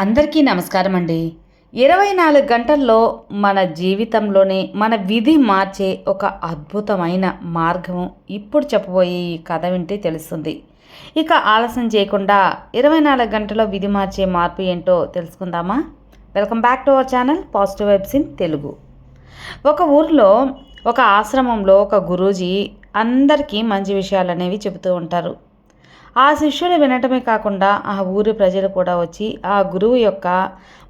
అందరికీ నమస్కారం అండి. ఇరవై నాలుగు గంటల్లో మన జీవితంలోనే మన విధి మార్చే ఒక అద్భుతమైన మార్గం ఇప్పుడు చెప్పబోయే ఈ కథ వింటే తెలుస్తుంది. ఇక ఆలస్యం చేయకుండా ఇరవై నాలుగు గంటల్లో విధి మార్చే మార్పు ఏంటో తెలుసుకుందామా? Welcome back to our channel positive vibes in Telugu. ఒక ఊరిలో ఒక ఆశ్రమంలో ఒక గురూజీ అందరికీ మంచి విషయాలు అనేవి చెబుతూ ఉంటారు. ఆ శిష్యుడు వినటమే కాకుండా ఆ ఊరి ప్రజలు కూడా వచ్చి ఆ గురువు యొక్క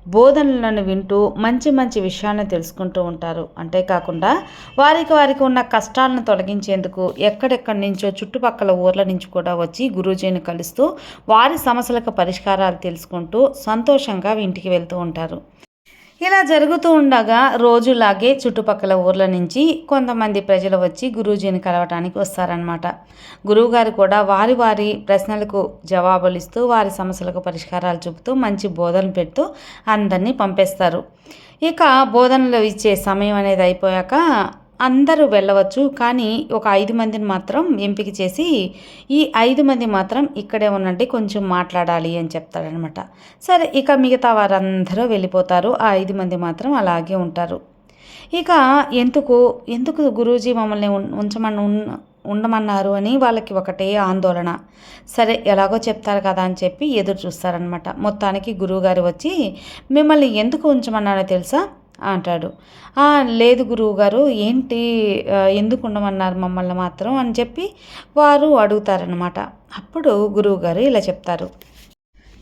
బోధనలను వింటూ మంచి మంచి విషయాలను తెలుసుకుంటూ ఉంటారు. అంతేకాకుండా వారికి వారికి ఉన్న కష్టాలను తొలగించేందుకు ఎక్కడెక్కడి నుంచో చుట్టుపక్కల ఊర్ల నుంచి కూడా వచ్చి గురూజీని కలుస్తూ వారి సమస్యలకు పరిష్కారాలు తెలుసుకుంటూ సంతోషంగా ఇంటికి వెళ్తూ ఉంటారు. ఇలా జరుగుతూ ఉండగా రోజులాగే చుట్టుపక్కల ఊర్ల నుంచి కొంతమంది ప్రజలు వచ్చి గురూజీని కలవటానికి వస్తారనమాట గురువుగారు కూడా వారి వారి ప్రశ్నలకు జవాబులు ఇస్తూ వారి సమస్యలకు పరిష్కారాలు చూపుతూ మంచి బోధనలు పెడుతూ అందరినీ పంపేస్తారు. ఇక బోధనలు ఇచ్చే సమయం అనేది అయిపోయాక అందరూ వెళ్ళవచ్చు కానీ ఒక ఐదు మందిని మాత్రం ఎంపిక చేసి ఈ ఐదు మంది మాత్రం ఇక్కడే ఉండండి కొంచెం మాట్లాడాలి అని చెప్తాడనమాట సరే ఇక మిగతా వారందరూ వెళ్ళిపోతారు. ఆ ఐదు మంది మాత్రం అలాగే ఉంటారు. ఇక ఎందుకు ఎందుకు గురూజీ మమ్మల్ని ఉంచమని ఉండమన్నారు అని వాళ్ళకి ఒకటే ఆందోళన. సరే ఎలాగో చెప్తారు కదా అని చెప్పి ఎదురు చూస్తారనమాట మొత్తానికి గురువుగారు వచ్చి మిమ్మల్ని ఎందుకు ఉంచమన్నారో తెలుసా? అంటాడు. లేదు గురువు గారు ఏంటి ఎందుకు ఉండమన్నారు మమ్మల్ని మాత్రం? అని చెప్పి వారు అడుగుతారనమాట అప్పుడు గురువుగారు ఇలా చెప్తారు.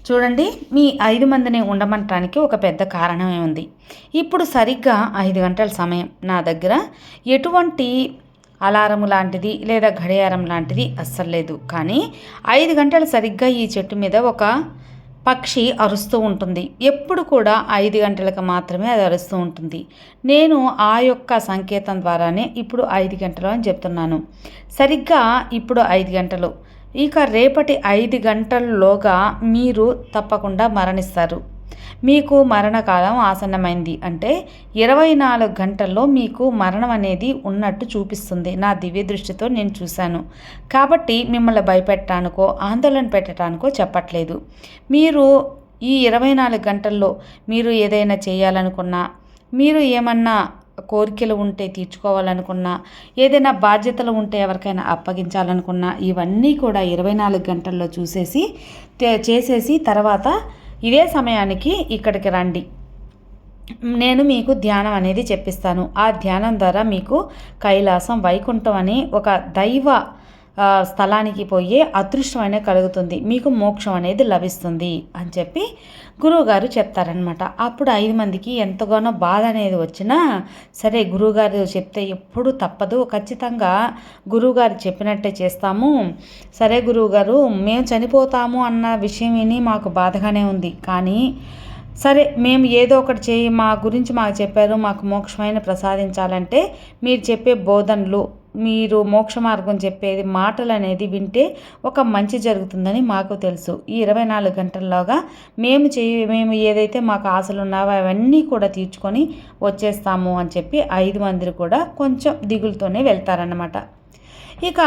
చూడండి మీ ఐదు మందిని ఉండమంటానికి ఒక పెద్ద కారణమే ఉంది ఇప్పుడు సరిగ్గా ఐదు గంటల సమయం. నా దగ్గర ఎటువంటి అలారం లాంటిది లేదా గడియారం లాంటిది అస్సలు లేదు. కానీ ఐదు గంటలు సరిగ్గా ఈ చెట్టు మీద ఒక పక్షి అరుస్తూ ఉంటుంది. ఎప్పుడు కూడా ఐదు గంటలకు మాత్రమే అది అరుస్తూ ఉంటుంది. నేను ఆ యొక్క సంకేతం ద్వారానే ఇప్పుడు ఐదు గంటలు అని చెప్తున్నాను. సరిగ్గా ఇప్పుడు ఐదు గంటలు. ఇక రేపటి ఐదు గంటల్లోగా మీరు తప్పకుండా మరణిస్తారు. మీకు మరణకాలం ఆసన్నమైంది. అంటే ఇరవై నాలుగు గంటల్లో మీకు మరణం అనేది ఉన్నట్టు చూపిస్తుంది. నా దివ్య దృష్టితో నేను చూశాను. కాబట్టి మిమ్మల్ని భయపెట్టడానికో ఆందోళన పెట్టడానికో చెప్పట్లేదు. మీరు ఈ ఇరవై నాలుగు గంటల్లో మీరు ఏదైనా చేయాలనుకున్నా మీరు ఏమన్నా కోరికలు ఉంటే తీర్చుకోవాలనుకున్నా ఏదైనా బాధ్యతలు ఉంటే ఎవరికైనా అప్పగించాలనుకున్నా ఇవన్నీ కూడా ఇరవై నాలుగు గంటల్లో చూసేసి చేసేసి తర్వాత ఇదే సమయానికి ఇక్కడికి రండి. నేను మీకు ధ్యానం అనేది చెప్పిస్తాను. ఆ ధ్యానం ద్వారా మీకు కైలాసం వైకుంఠం అని ఒక దైవ స్థలానికి పోయే అదృష్టం అనేది కలుగుతుంది. మీకు మోక్షం అనేది లభిస్తుంది అని చెప్పి గురువుగారు చెప్తారనమాట అప్పుడు ఐదు మందికి ఎంతగానో బాధ అనేది వచ్చినా సరే గురువుగారు చెప్తే ఎప్పుడు తప్పదు. ఖచ్చితంగా గురువుగారు చెప్పినట్టే చేస్తాము. సరే గురువుగారు మేము చనిపోతాము అన్న విషయం విని మాకు బాధగానే ఉంది. కానీ సరే మేము ఏదో ఒకటి చేయి మా గురించి మాకు చెప్పారు మాకు మోక్షమైన ప్రసాదించాలంటే మీరు చెప్పే బోధనలు మీరు మోక్ష మార్గం చెప్పేది మాటలు అనేది వింటే ఒక మంచి జరుగుతుందని మాకు తెలుసు. ఈ ఇరవై నాలుగు గంటల్లోగా మేము చే మేము ఏదైతే మాకు ఆశలు ఉన్నావో అవన్నీ కూడా తీర్చుకొని వచ్చేస్తాము అని చెప్పి ఐదు మంది కూడా కొంచెం దిగులుతోనే వెళ్తారన్నమాట. ఇక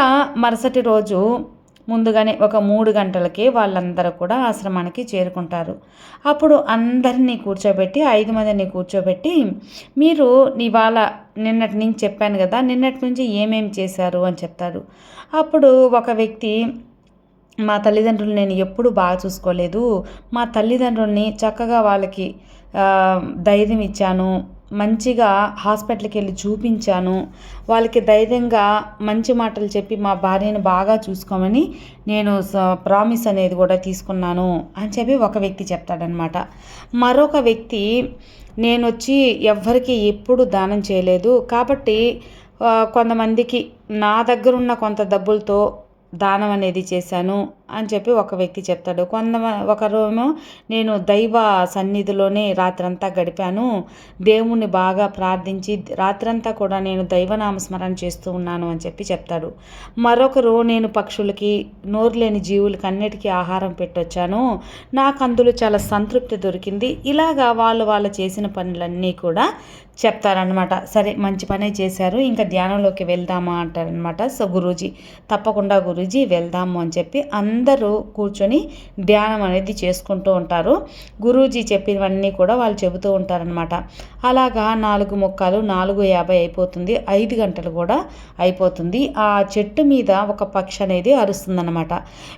మరుసటి రోజు ముందుగానే ఒక మూడు గంటలకే వాళ్ళందరూ కూడా ఆశ్రమానికి చేరుకుంటారు. అప్పుడు అందరినీ కూర్చోబెట్టి ఐదు మందిని కూర్చోబెట్టి మీరు ఇవాళ నిన్నటి నుంచి చెప్పాను కదా నిన్నటి నుంచి ఏమేమి చేశారు అని చెప్తారు. అప్పుడు ఒక వ్యక్తి మా తల్లిదండ్రులు నేను ఎప్పుడు బాగా చూసుకోలేదు. మా తల్లిదండ్రుల్ని చక్కగా వాళ్ళకి ధైర్యం ఇచ్చాను. మంచిగా హాస్పిటల్కి వెళ్ళి చూపించాను. వాళ్ళకి ధైర్యంగా మంచి మాటలు చెప్పి మా భార్యను బాగా చూసుకోమని నేను ప్రామిస్ అనేది కూడా తీసుకున్నాను అని చెప్పి ఒక వ్యక్తి చెప్తాడనమాట మరొక వ్యక్తి నేను వచ్చి ఎవ్వరికి ఎప్పుడు దానం చేయలేదు. కాబట్టి కొంతమందికి నా దగ్గర ఉన్న కొంత డబ్బులతో దానం అనేది చేశాను అని చెప్పి ఒక వ్యక్తి చెప్తాడు. కొంత ఒకరేమో నేను దైవ సన్నిధిలోనే రాత్రంతా గడిపాను. దేవుణ్ణి బాగా ప్రార్థించి రాత్రంతా కూడా నేను దైవనామస్మరణ చేస్తూ ఉన్నాను అని చెప్పి చెప్తాడు. మరొకరు నేను పక్షులకి నోరు లేని జీవులకి అన్నిటికీ ఆహారం పెట్టొచ్చాను. నాకు అందులో చాలా సంతృప్తి దొరికింది. ఇలాగా వాళ్ళు వాళ్ళు చేసిన పనులన్నీ కూడా చెప్తారనమాట సరే మంచి పనే చేశారు. ఇంకా ధ్యానంలోకి వెళ్దామా అంటారనమాట సో గురూజీ తప్పకుండా గురూజీ వెళ్దాము అని చెప్పి అందరూ కూర్చొని ధ్యానం అనేది చేసుకుంటూ ఉంటారు. గురూజీ చెప్పినవన్నీ కూడా వాళ్ళు చెబుతూ ఉంటారనమాట అలాగా నాలుగు మొక్కలు నాలుగు యాభై అయిపోతుంది. ఐదు గంటలు కూడా అయిపోతుంది. ఆ చెట్టు మీద ఒక పక్షి అనేది అరుస్తుందనమాట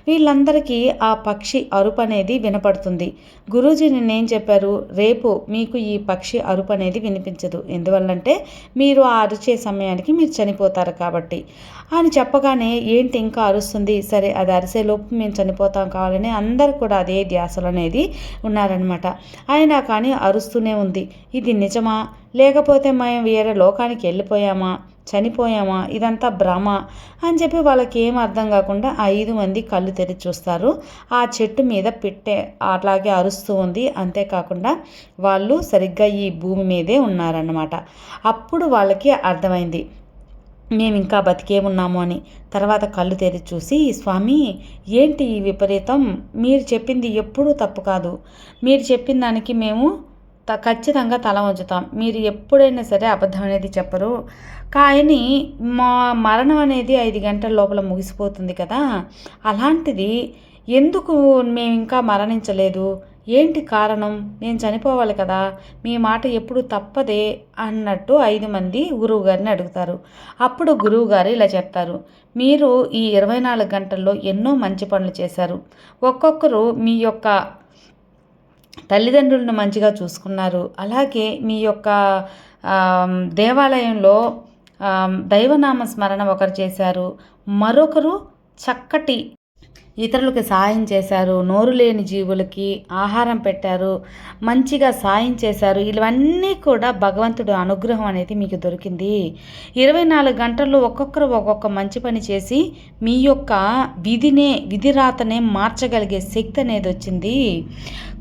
వీళ్ళందరికీ ఆ పక్షి అరుపు అనేది వినపడుతుంది. గురూజీ నిన్నేం చెప్పారు? రేపు మీకు ఈ పక్షి అరుపు అనేది వినిపించదు. లేదు ఎందువల్లంటే మీరు ఆ అరిచే సమయానికి మీరు చనిపోతారు కాబట్టి. అని చెప్పగానే ఏంటి ఇంకా అరుస్తుంది? సరే అది అరిసేలోపు మేము చనిపోతాం కావాలని అందరు కూడా అదే ధ్యాసలు అనేది ఉన్నారనమాట అయినా కానీ అరుస్తూనే ఉంది. ఇది నిజమా? లేకపోతే మేము వేరే లోకానికి వెళ్ళిపోయామా? చనిపోయామా? ఇదంతా భ్రమ అని చెప్పి వాళ్ళకి ఏం అర్థం కాకుండా ఐదు మంది కళ్ళు తెరిచి చూస్తారు. ఆ చెట్టు మీద పెట్టే అట్లాగే అరుస్తూ ఉంది. అంతేకాకుండా వాళ్ళు సరిగ్గా ఈ భూమి మీదే ఉన్నారన్నమాట. అప్పుడు వాళ్ళకి అర్థమైంది. మేము ఇంకా బతికే ఉన్నాము అని. తర్వాత కళ్ళు తెరిచి చూసి స్వామి ఏంటి ఈ విపరీతం? మీరు చెప్పింది ఎప్పుడూ తప్పు కాదు. మీరు చెప్పిన దానికి మేము ఖచ్చితంగా తల ఉంచుతాం మీరు ఎప్పుడైనా సరే అబద్ధం అనేది చెప్పరు. కానీ మా మరణం అనేది ఐదు గంటల లోపల ముగిసిపోతుంది కదా. అలాంటిది ఎందుకు మేము ఇంకా మరణించలేదు? ఏంటి కారణం? నేను చనిపోవాలి కదా. మీ మాట ఎప్పుడు తప్పదే అన్నట్టు ఐదు మంది గురువుగారిని అడుగుతారు. అప్పుడు గురువుగారు ఇలా చెప్తారు. మీరు ఈ ఇరవై నాలుగు గంటల్లో ఎన్నో మంచి పనులు చేశారు. ఒక్కొక్కరు మీ యొక్క తల్లిదండ్రులను మంచిగా చూసుకున్నారు. అలాగే మీ యొక్క దేవాలయంలో దైవనామ స్మరణ ఒకరు చేశారు. మరొకరు చక్కటి ఇతరులకు సాయం చేశారు నోరు లేని జీవులకి ఆహారం పెట్టారు మంచిగా సాయం చేశారు. ఇవన్నీ కూడా భగవంతుడు అనుగ్రహం అనేది మీకు దొరికింది. ఇరవై నాలుగు గంటల్లో ఒక్కొక్కరు ఒక్కొక్క మంచి పని చేసి మీ యొక్క విధినే విధి రాతనే మార్చగలిగే శక్తి అనేది వచ్చింది.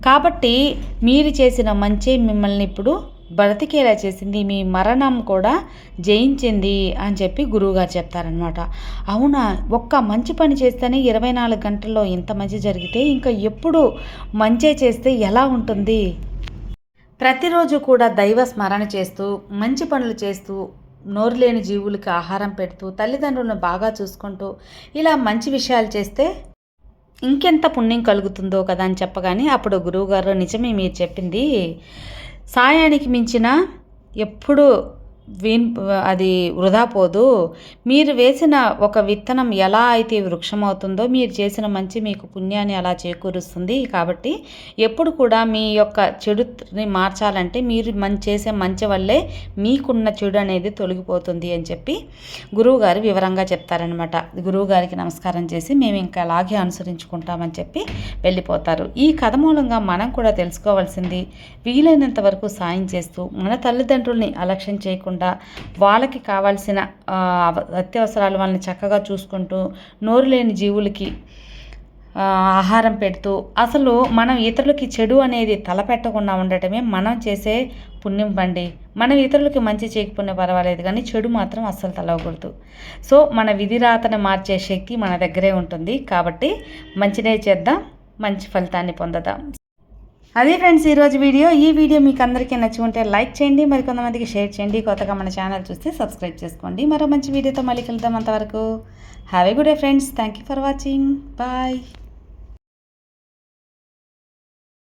కాబట్టి మీరు చేసిన మంచి మిమ్మల్ని ఇప్పుడు బ్రతికేలా చేసింది. మీ మరణం కూడా జయించింది అని చెప్పి గురువుగారు చెప్తారనమాట అవునా? ఒక్క మంచి పని చేస్తేనే ఇరవై నాలుగు గంటల్లో ఇంత మంచి జరిగితే ఇంకా ఎప్పుడు మంచి చేస్తే ఎలా ఉంటుంది? ప్రతిరోజు కూడా దైవ స్మరణ చేస్తూ మంచి పనులు చేస్తూ నోరు లేని జీవులకి ఆహారం పెడుతూ తల్లిదండ్రులను బాగా చూసుకుంటూ ఇలా మంచి విషయాలు చేస్తే ఇంకెంత పుణ్యం కలుగుతుందో కదా అని చెప్పగానే అప్పుడు గురువుగారు నిజమే మీరు చెప్పింది. సాయానికి మించిన ఎప్పుడూ వీన్ అది వృధా పోదు. మీరు వేసిన ఒక విత్తనం ఎలా అయితే వృక్షమవుతుందో మీరు చేసిన మంచి మీకు పుణ్యాన్ని అలా చేకూరుస్తుంది. కాబట్టి ఎప్పుడు కూడా మీ యొక్క చెడుని మార్చాలంటే మీరు మంచి చేసే మంచి వల్లే మీకున్న చెడు అనేది తొలగిపోతుంది అని చెప్పి గురువుగారు వివరంగా చెప్తారనమాట గురువుగారికి నమస్కారం చేసి మేము ఇంకా అలాగే అనుసరించుకుంటామని చెప్పి వెళ్ళిపోతారు. ఈ కథ మూలంగా మనం కూడా తెలుసుకోవాల్సింది వీలైనంత వరకు సాయం చేస్తూ మన తల్లిదండ్రుల్ని అలక్ష్యం చేయకుండా కాకుండా వాళ్ళకి కావాల్సిన అత్యవసరాలు వాళ్ళని చక్కగా చూసుకుంటూ నోరు లేని జీవులకి ఆహారం పెడుతూ అసలు మనం ఇతరులకి చెడు అనేది తలపెట్టకుండా ఉండటమే మనం చేసే పుణ్యం బండి. మనం ఇతరులకి మంచి చేయకపోయినా పర్వాలేదు కానీ చెడు మాత్రం అస్సలు తలవకూడదు. సో మన విధిరాతను మార్చే శక్తి మన దగ్గరే ఉంటుంది. కాబట్టి మంచినే చేద్దాం మంచి ఫలితాన్ని పొందదాం. అదే ఫ్రెండ్స్ ఈరోజు వీడియో. ఈ వీడియో మీకు అందరికీ నచ్చి ఉంటే లైక్ చేయండి మరి కొంతమందికి షేర్ చేయండి. కొత్తగా మన ఛానల్ చూస్తే సబ్స్క్రైబ్ చేసుకోండి. మరో మంచి వీడియోతో మళ్ళీ కలుద్దాం అంతవరకు. Have a good day friends thank you for watching bye